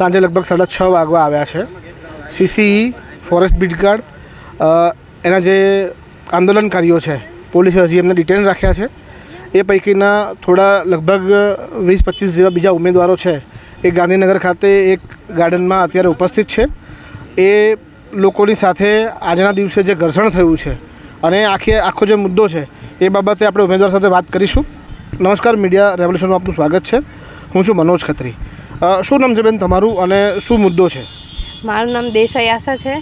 સાંજે લગભગ સાડા છ વાગવા આવ્યા છે. સીસીઈ ફોરેસ્ટ બીટગાર્ડ અ, એના જે આંદોલનકારીઓ છે પોલીસે હજી એમને ડિટેન રાખ્યા છે. એ પૈકીના થોડા લગભગ વીસ પચીસ જેવા બીજા ઉમેદવારો છે એ ગાંધીનગર ખાતે એક ગાર્ડનમાં અત્યારે ઉપસ્થિત છે. એ લોકોની સાથે આજના દિવસે જે ઘર્ષણ થયું છે અને આખી આખો જે મુદ્દો છે એ બાબતે આપણે ઉમેદવાર સાથે વાત કરીશું. નમસ્કાર મીડિયા રેવોલ્યુશનમાં આપનું સ્વાગત છે. હું છું મનોજ ખત્રી. શું નામ છે બેન તમારું અને શું મુદ્દો છે? મારું નામ દેસાઈ આશા છે.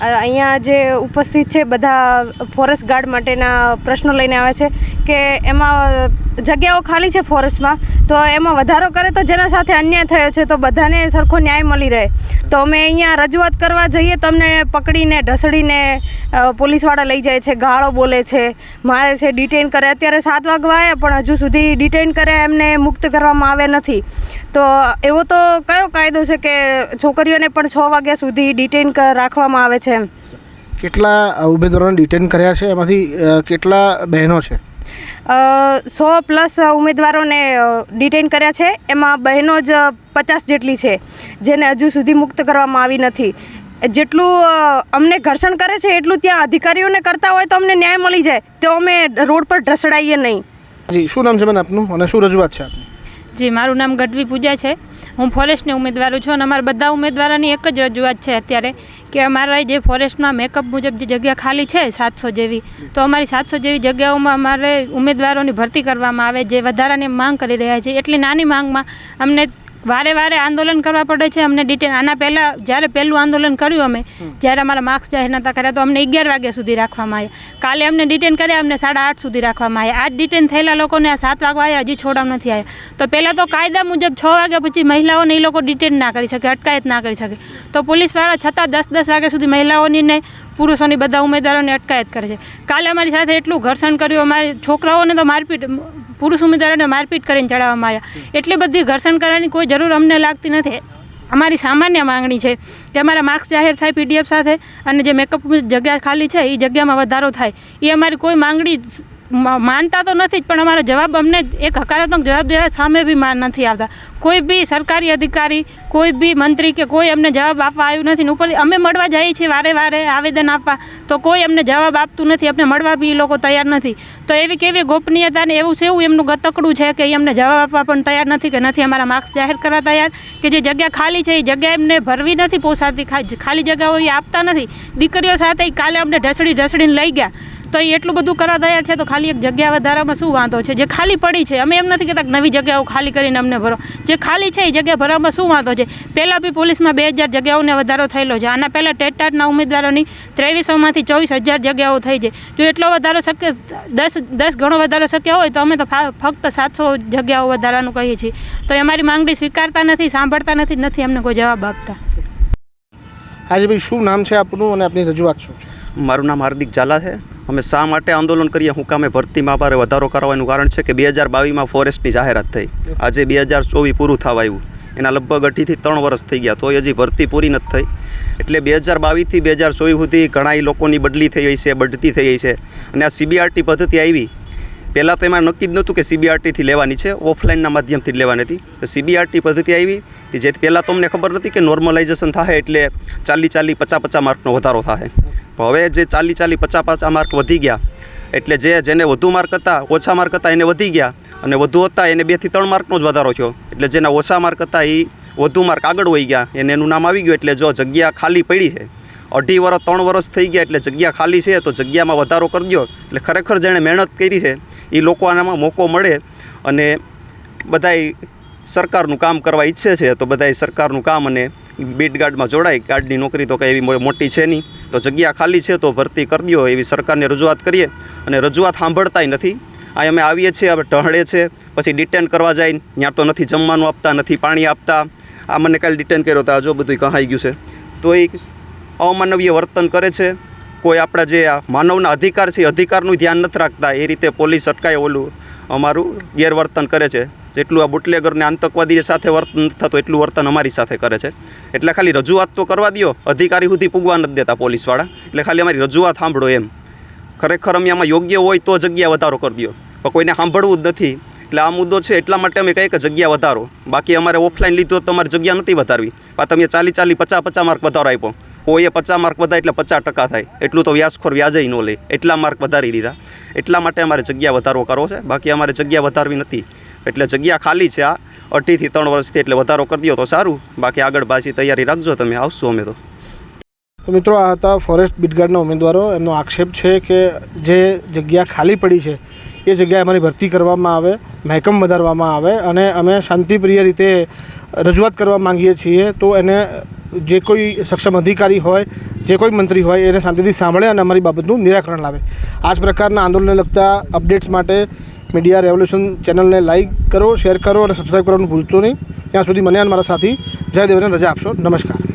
અહીંયા જે ઉપસ્થિત છે બધા ફોરેસ્ટ ગાર્ડ માટેના પ્રશ્નો લઈને આવે છે. કે એમાં જગ્યાઓ ખાલી છે ફોરેસ્ટમાં તો એમાં વધારો કરે તો જેના સાથે અન્યાય થયો છે, તો બધાને સરખો ન્યાય મળી રહે. તો અમે અહીંયા રજૂઆત કરવા જઈએ તો અમને પકડીને, ઢસડીને પોલીસવાળા લઈ જાય છે, ગાળો બોલે છે, મારે છે ડિટેન કરે. અત્યારે સાત વાગવા આવ્યા પણ હજુ સુધી ડિટેન કરે એમને મુક્ત કરવામાં આવે નથી. તો એવો તો કયો કાયદો છે કે છોકરીઓને પણ છ વાગ્યા સુધી ડિટેન રાખવામાં આવે છે એમ? કેટલા ઉમેદવારોને ડિટેન કર્યા છે? એમાંથી કેટલા બહેનો છે? સો પ્લસ ઉમેદવારોને ડિટેન કર્યા છે. એમાં બહેનો જ પચાસ જેટલી છે જેને હજુ સુધી મુક્ત કરવામાં આવી નથી. જેટલું અમને ઘર્ષણ કરે છે એટલું ત્યાં અધિકારીઓને કરતા હોય તો અમને ન્યાય મળી જાય. તો અમે રોડ પર ઢસડાઈએ નહીં. જી શું નામ છે બેન આપનું? અને શું રજૂઆત છે આપની? જી મારું નામ ગઢવી પૂજા છે. હું ફોરેસ્ટની ઉમેદવાર છું અને અમારા બધા ઉમેદવારોની એક જ રજૂઆત છે અત્યારે. કે અમારા જે ફોરેસ્ટમાં મેકઅપ મુજબ જે જગ્યા ખાલી છે સાતસો જેવી, તો અમારી સાતસો જેવી જગ્યાઓમાં અમારે ઉમેદવારોની ભરતી કરવામાં આવે, જે વધારાની માંગ કરી રહ્યા છે એટલી નાની માંગમાં અમને વારે વારે આંદોલન કરવા પડે છે. અમને ડિટેન આના પહેલાં જ્યારે પહેલું આંદોલન કર્યું અમે જ્યારે અમારા માર્ક્સ જાહેર નહોતા કર્યા તો અમને અગિયાર વાગ્યા સુધી રાખવામાં આવ્યા. કાલે અમને ડિટેન કર્યા અમને સાડા આઠ સુધી રાખવામાં આવ્યા. આજ ડિટેન થયેલા લોકોને આ સાત વાગવા આવ્યા હજી છોડાવ નથી આવ્યા. તો પહેલાં તો કાયદા મુજબ છ વાગ્યા પછી મહિલાઓને એ લોકો ડિટેન ના કરી શકે અટકાયત ના કરી શકે. તો પોલીસવાળા છતાં દસ દસ વાગ્યા સુધી મહિલાઓની ને પુરુષોની બધા ઉમેદવારોને અટકાયત કરે છે. કાલે અમારી સાથે એટલું ઘર્ષણ કર્યું અમારી છોકરાઓને તો મારપીટ પુરુષ ઉમેદવારોને મારપીટ કરીને ચડાવવામાં આવ્યા. એટલી બધી ઘર્ષણ કરવાની કોઈ જરૂર અમને લાગતી નથી. અમારી સામાન્ય માંગણી છે કે અમારા માર્ક્સ જાહેર થાય પીડીએફ સાથે અને જે મેકઅપ જગ્યા ખાલી છે એ જગ્યામાં વધારો થાય. એ અમારી કોઈ માંગણી માનતા તો નથી જ, પણ અમારો જવાબ અમને એક હકારાત્મક જવાબ દેવા સામે બી માન નથી આવતા. કોઈ બી સરકારી અધિકારી, કોઈ બી મંત્રી કે કોઈ અમને જવાબ આપવા આવ્યું નથી ને ઉપર અમે મળવા જઈએ છીએ વારે વારે આવેદન આપવા, તો કોઈ અમને જવાબ આપતું નથી, અમને મળવા બી એ લોકો તૈયાર નથી. તો એવી કેવી ગોપનીયતા ને એવું છે એવું એમનું ગતકડું છે કે એ અમને જવાબ આપવા પણ તૈયાર નથી, કે નથી અમારા માર્ક્સ જાહેર કરવા તૈયાર, કે જે જગ્યા ખાલી છે એ જગ્યા એમને ભરવી નથી પોસાતી ખાલી જગ્યાઓ એ આપતા નથી. દીકરીઓ સાથે કાલે અમને ઢસડી ઢસડીને લઈ ગયા. તો એ એટલું બધું કરવા તૈયાર છે તો ખાલી એક જગ્યા વધારામાં શું વાંધો છે? જે ખાલી પડી છે. અમે એમ નથી કહેતા કે નવી જગ્યાઓ ખાલી કરીને અમને ભરો. જે ખાલી છે એ જગ્યા ભરવામાં શું વાંધો છે? પહેલાં બી પોલીસમાં બે હજાર જગ્યાઓને વધારો થયેલો છે. આના પહેલાં ટેટાટના ઉમેદવારોની ત્રેવીસોમાંથી ચોવીસ હજાર જગ્યાઓ થઈ છે. જો એટલો વધારો શક્ય દસ દસ ગણો વધારો શક્ય હોય તો અમે તો ફા- ફક્ત સાતસો જગ્યાઓ વધારવાનું કહીએ છીએ. તો એ અમારી માંગણી સ્વીકારતા નથી સાંભળતા નથી નથી અમને કોઈ જવાબ આપતા. હાજી ભાઈ શું નામ છે આપનું અને આપની રજૂઆત શું છે? મારું નામ હાર્દિક ઝાલા છે. અમે શા માટે આંદોલન કરીએ? હું કામે ભરતીમાં અમારે વધારો કરાવવાનું કારણ છે કે બે હજાર બાવીસમાં ફોરેસ્ટની જાહેરાત થઈ. આજે બે હજાર ચોવીસ પૂરું થવા આવ્યું. એના લગભગ અઢીથી ત્રણ વર્ષ થઈ ગયા તો હજી ભરતી પૂરી નથી થઈ. એટલે બે હજાર બાવીસથી બે હજાર ચોવીસ સુધી ઘણા લોકોની બદલી થઈ ગઈ છે, બઢતી થઈ ગઈ છે. અને આ સીબીઆરટી પદ્ધતિ આવી પહેલાં તો એમાં નક્કી જ નહોતું કે સીબીઆરટીથી લેવાની છે. ઓફલાઈનના માધ્યમથી જ લેવાની હતી. તો સીબીઆરટી પદ્ધતિ આવી કે જે પહેલાં તો અમને ખબર નથી કે નોર્મલાઇઝેશન થાય એટલે ચાલી ચાલી પચાસ પચાસ માર્કનો વધારો થાય હવે જે ચાલી ચાલી પચાસ પચાસ માર્ક વધી ગયા, એટલે જે જેને વધુ માર્ક હતા, ઓછા માર્ક હતા, એને વધી ગયા અને વધુ હતા, એને બેથી ત્રણ માર્કનો જ વધારો થયો. એટલે જેના ઓછા માર્ક હતા એ વધુ માર્ક આગળ વહી ગયા. એને એનું નામ આવી ગયું, એટલે જો જગ્યા ખાલી પડી છે અઢી વર્ષ ત્રણ વર્ષ થઈ ગયા એટલે જગ્યા ખાલી છે, તો જગ્યામાં વધારો કરી દો એટલે ખરેખર જેણે મહેનત કરી છે, એ લોકો આનામાં મોકો મળે અને બધાય સરકારનું કામ કરવા ઈચ્છે છે, તો બધાય સરકારનું કામ અને બીટ ગાર્ડમાં જોડાય. ગાર્ડની નોકરી તો કંઈ એવી મોટી છે નહીં. તો જગ્યા ખાલી છે, તો ભરતી કરી દો, એવી સરકારને રજૂઆત કરીએ. અને રજૂઆત સાંભળતાય નથી. આ અમે આવીએ છીએ, હવે ટહળે છે, પછી ડિટેન કરવા જાય ત્યાં તો નથી જમવાનું આપતા, નથી પાણી આપતા. આ મને કાલે ડિટેન કર્યો તો આ જો બધું કહાઈ ગયું છે. તો એ અમાનવીય વર્તન કરે છે. કોઈ આપણા જે આ માનવના અધિકાર છે, એ અધિકારનું ધ્યાન નથી રાખતા. એ રીતે પોલીસ અટકાય ઓલું અમારું ગેરવર્તન કરે છે. જેટલું આ બુટલેગરને આતંકવાદી સાથે વર્તન નથી થતું, એટલું વર્તન અમારી સાથે કરે છે. એટલે ખાલી રજૂઆત તો કરવા દ્યો. અધિકારી સુધી પૂગવા નથી દેતા પોલીસવાળા. એટલે ખાલી અમારી રજૂઆત સાંભળો એમ. ખરેખર અમે આમાં યોગ્ય હોય તો જગ્યા વધારો કરી દો પણ કોઈને સાંભળવું જ નથી. એટલે આ મુદ્દો છે, એટલા માટે અમે કહીએ કે જગ્યા વધારો. બાકી અમારે ઓફલાઈન લીધું તો અમારે જગ્યા નથી વધારવી. પણ તમે ચાલી ચાલી પચાસ પચાસ માર્ક વધારો આપ્યો. કોઈ એ પચાસ માર્ક વધારે એટલે પચાસ ટકા થાય. એટલું તો વ્યાજખોર વ્યાજે ન લે. એટલા માર્ક વધારી દીધા. એટલા માટે અમારે જગ્યા વધારો કરવો છે. બાકી અમારે જગ્યા વધારવી નથી. એટલે જગ્યા ખાલી છે આ. અઢીથી ત્રણ વર્ષથી એટલે વધારો કરી દો તો સારું. બાકી આગળ પાછી તૈયારી રાખજો. તમે આવશું અમે તો મિત્રો, આ હતા ફોરેસ્ટ બીટગાર્ડના ઉમેદવારો. એમનો આક્ષેપ છે કે જે જગ્યા ખાલી પડી છે, એ જગ્યાએ અમારી ભરતી કરવામાં આવે, મહેકમ વધારવામાં આવે અને અમે શાંતિપ્રિય રીતે રજૂઆત કરવા માંગીએ છીએ. તો એને જે કોઈ સક્ષમ અધિકારી હોય, જે કોઈ મંત્રી હોય, એને શાંતિથી સાંભળે અને અમારી બાબતનું નિરાકરણ લાવે. આ જ પ્રકારના આંદોલનને લગતા અપડેટ્સ માટે મીડિયા રેવોલ્યુશન ચેનલને લાઇક કરો, શેર કરો અને સબસ્ક્રાઈબ કરવાનું ભૂલતો નહીં. ત્યાં સુધી મને અને મારા સાથી જય દેવને રજા આપશો. નમસ્કાર.